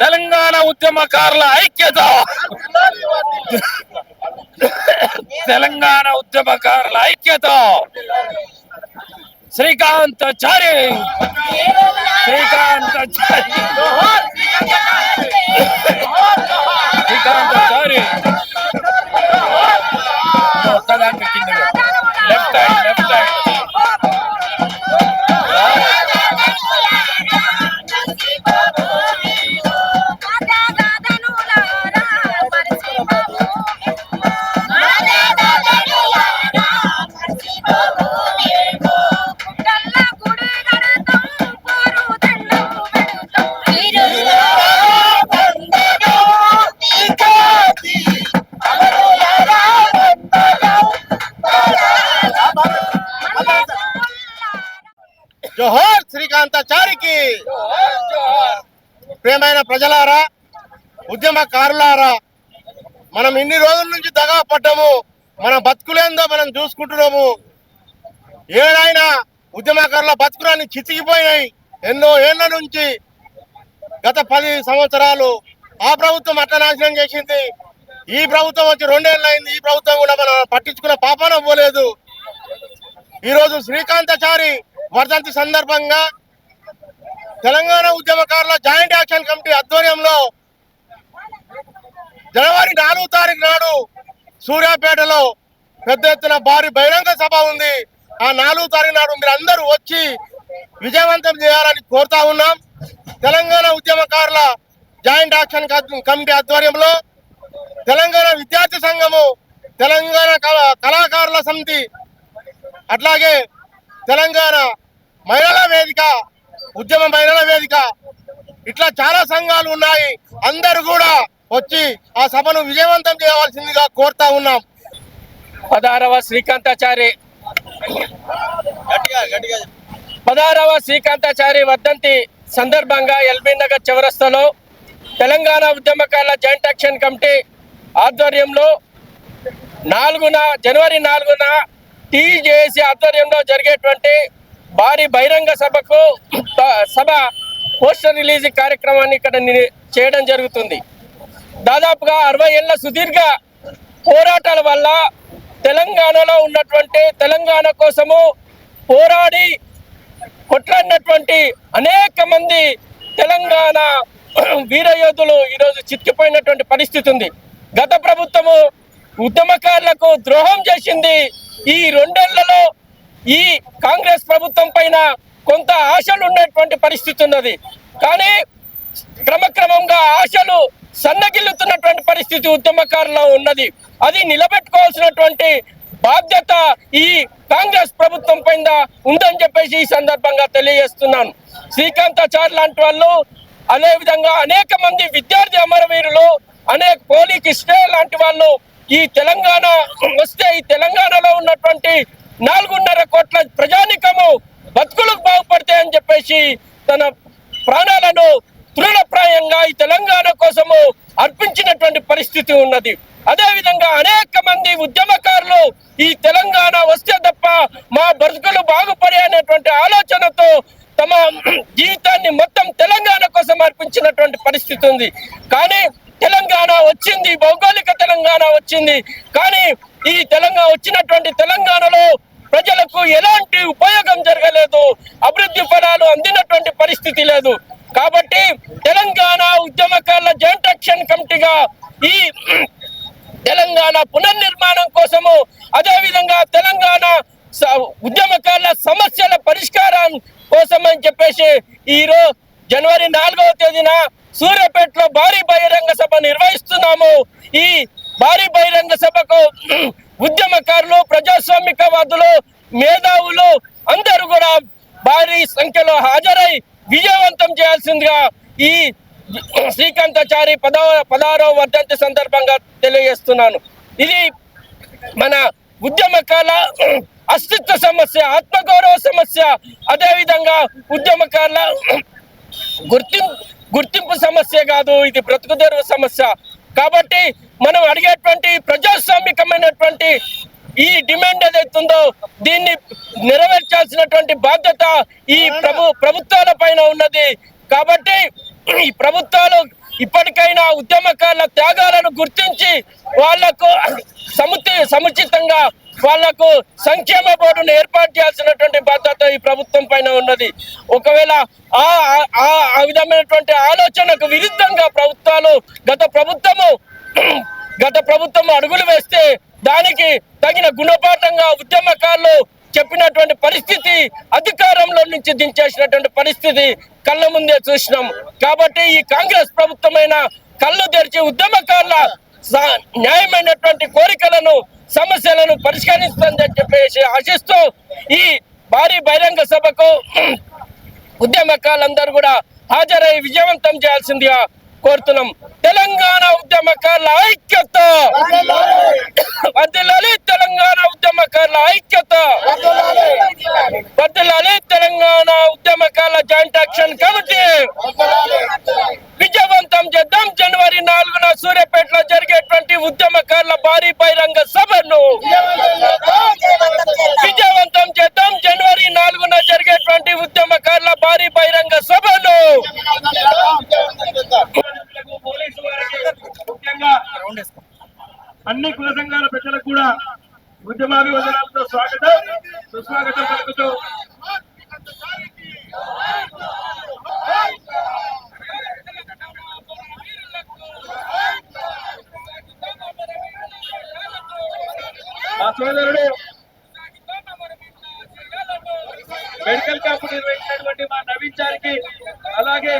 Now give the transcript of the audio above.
తెలంగాణ ఉద్యమకారుల ఐక్యత. తెలంగాణ ఉద్యమకారుల ఐక్యత. శ్రీకాంత్ చారి. జోహర్ శ్రీకాంతాచారికి. ప్రియమైన ప్రజలారా ఉద్యమకారులారా మనం ఇన్ని రోజుల నుంచి దగా పడ్డము మన బతుకులేందో మనం చూసుకుంటున్నాము. ఏడైనా ఉద్యమకారుల బతుకులన్నీ చితికిపోయినాయి. ఎన్నో ఏళ్ళ నుంచి గత పది సంవత్సరాలు ఆ ప్రభుత్వం అట్లా నాశనం చేసింది. ఈ ప్రభుత్వం వచ్చి రెండేళ్ళు అయింది ఈ ప్రభుత్వం కూడా మనం పట్టించుకున్న పాపన పోలేదు ఈరోజు శ్రీకాంతచారి శ్రీకాంతాచారి వర్ధంతి సందర్భంగా తెలంగాణ ఉద్యమకారుల జాయింట్ యాక్షన్ కమిటీ ఆధ్వర్యంలో జనవరి నాలుగు తారీఖు నాడు సూర్యాపేటలో పెద్ద ఎత్తున భారీ బహిరంగ సభ ఉంది. ఆ నాలుగు తారీఖు నాడు మీరు అందరూ వచ్చి విజయవంతం చేయాలని కోరుతా ఉన్నాం. తెలంగాణ ఉద్యమకారుల జాయింట్ యాక్షన్ కమిటీ ఆధ్వర్యంలో తెలంగాణ విద్యార్థి సంఘము తెలంగాణ కళాకారుల సమితి అట్లాగే తెలంగాణ మహిళల వేదిక ఉద్యమ మహిళల వేదిక. ఇట్లా చాలా సంఘాలు ఉన్నాయి. అందరూ కూడా వచ్చి ఆ సభను విజయవంతం చేయవలసిందిగా కోరుతా ఉన్నాం. పదహారవ శ్రీకాంతాచారి. గట్టిగా గట్టిగా పదహారవ శ్రీకాంతాచారి వర్ధంతి సందర్భంగా ఎల్బీ నగర్ చౌరస్తాలో తెలంగాణ ఉద్యమకారుల జాయింట్ యాక్షన్ కమిటీ ఆధ్వర్యంలో నాలుగున జనవరి నాలుగున టీజేఏసీ ఆధ్వర్యంలో జరిగేటువంటి భారీ బహిరంగ సభకు సభ పోస్టర్ రిలీజ్ కార్యక్రమాన్ని ఇక్కడ చేయడం జరుగుతుంది. దాదాపుగా అరవై ఏళ్ళ సుదీర్ఘ పోరాటాల వల్ల తెలంగాణలో ఉన్నటువంటి తెలంగాణ కోసము పోరాడి కొట్లాడినటువంటి అనేక మంది తెలంగాణ వీరయోధులు ఈరోజు చిక్కిపోయినటువంటి పరిస్థితి ఉంది. గత ప్రభుత్వము ఉద్యమకారులకు ద్రోహం చేసింది ఈ రెండేళ్ళలో ఈ కాంగ్రెస్ ప్రభుత్వం పైన కొంత ఆశలు ఉన్నటువంటి పరిస్థితి ఉన్నది. కానీ క్రమక్రమంగా ఆశలు సన్నగిల్లుతున్నటువంటి పరిస్థితి ఉద్యమకారులో ఉన్నది. అది నిలబెట్టుకోవాల్సినటువంటి బాధ్యత ఈ కాంగ్రెస్ ప్రభుత్వం పైన ఉందని చెప్పేసి ఈ సందర్భంగా తెలియజేస్తున్నాను. శ్రీకాంతాచార్ లాంటి వాళ్ళు అదేవిధంగా అనేక మంది విద్యార్థి అమరవీరులు అనేక పోలీకి ఇష్టే లాంటి వాళ్ళు ఈ తెలంగాణ వస్తే ఈ తెలంగాణలో ఉన్నటువంటి నాలుగున్నర కోట్ల ప్రజానికము బతుకులకు బాగుపడతాయని చెప్పేసి తన ప్రాణాలను తృణప్రాయంగా ఈ తెలంగాణ కోసము అర్పించినటువంటి పరిస్థితి ఉన్నది. అదే విధంగా అనేక మంది ఉద్యమకారులు ఈ తెలంగాణ వస్తే తప్ప మా బ్రతుకులు బాగుపడే అనేటువంటి ఆలోచనతో తమ జీవితాన్ని మొత్తం తెలంగాణ కోసం అర్పించినటువంటి పరిస్థితి ఉంది. కానీ తెలంగాణ వచ్చింది భౌగోళిక తెలంగాణ వచ్చింది. కానీ ఈ తెలంగాణ వచ్చినటువంటి తెలంగాణలో ప్రజలకు ఎలాంటి ఉపయోగం జరగలేదు అభివృద్ధి ఫలాలు అందినటువంటి పరిస్థితి లేదు. కాబట్టి తెలంగాణ ఉద్యమకారుల జాయింట్ యాక్షన్ కమిటీగా ఈ తెలంగాణ పునర్నిర్మాణం కోసము అదే విధంగా తెలంగాణ స- ఉద్యమకారుల సమస్యల పరిష్కారం కోసం అని చెప్పేసి ఈరోజు జనవరి నాలుగవ తేదీన సూర్యాపేటలో భారీ బహిరంగ సభ నిర్వహిస్తున్నాము. ఈ భారీ బహిరంగ సభకు ఉద్యమకారులు ప్రజాస్వామికవాదులు మేధావులు అందరూ కూడా భారీ సంఖ్యలో హాజరై విజయవంతం చేయాల్సిందిగా ఈ శ్రీకాంతాచారి పదవ పదహారవ వర్ధంతి సందర్భంగా తెలియజేస్తున్నాను. ఇది మన ఉద్యమకాల అస్తిత్వ సమస్య ఆత్మగౌరవ సమస్య. అదేవిధంగా ఉద్యమకాల ఉద్యమకారుల గుర్తింపు గుర్తింపు సమస్య కాదు ఇది బ్రతుకుదెరువు సమస్య. కాబట్టి మనం అడిగేటువంటి ప్రజాస్వామికమైనటువంటి ఈ డిమాండ్ ఏదైతుందో దీన్ని నెరవేర్చాల్సినటువంటి బాధ్యత ఈ ప్రభు ప్రభుత్వాల పైన ఉన్నది. కాబట్టి ఈ ప్రభుత్వాలు ఇప్పటికైనా ఉద్యమకారుల త్యాగాలను గుర్తించి వాళ్ళకు సముచి సముచితంగా వాళ్ళకు సంక్షేమ బోర్డును ఏర్పాటు చేయాల్సినటువంటి బాధ్యత ఈ ప్రభుత్వం పైన ఉన్నది. ఒకవేళ ఆ ఆ- ఆ విధమైనటువంటి ఆలోచనకు విరుద్ధంగా ప్రభుత్వాలు గత ప్రభుత్వము గత ప్రభుత్వం అడుగులు వేస్తే దానికి తగిన గుణపాఠంగా ఉద్యమకారులు చెప్పినటువంటి పరిస్థితి అధికారంలో నుంచి దించేసినటువంటి పరిస్థితి కళ్ళ ముందే చూసినాం. కాబట్టి ఈ కాంగ్రెస్ ప్రభుత్వమైన కళ్ళు తెరిచి ఉద్యమకారుల న్యాయమైనటువంటి కోరికలను సమస్యలను పరిష్కరిస్తుందని చెప్పేసి ఆశిస్తూ ఈ భారీ బహిరంగ సభకు ఉద్యమకారులందరూ కూడా హాజరై విజయవంతం చేయాల్సిందిగా కోరుతున్నాం. తెలంగాణ ఉద్యమకారుల ఐక్యత! వర్ధిల్లాలి తెలంగాణ ఉద్యమకారుల ఐక్యత! వర్ధిల్లాలి తెలంగాణ ఉద్యమకారుల జాయింట్ యాక్షన్ కమిటీ! విజయవంతం చేద్దాం. జనవరి నాలుగున సూర్యాపేటలో జరిగేటువంటి ఉద్యమకారుల భారీ బహిరంగ ఉద్యమాభివందనాలతో స్వాగతం. సుస్వాగతం పలుకుతూ మా సోదరుడు మెడికల్ క్యాంప్ నిర్వహించినటువంటి మా నవీన్ చారికి అలాగే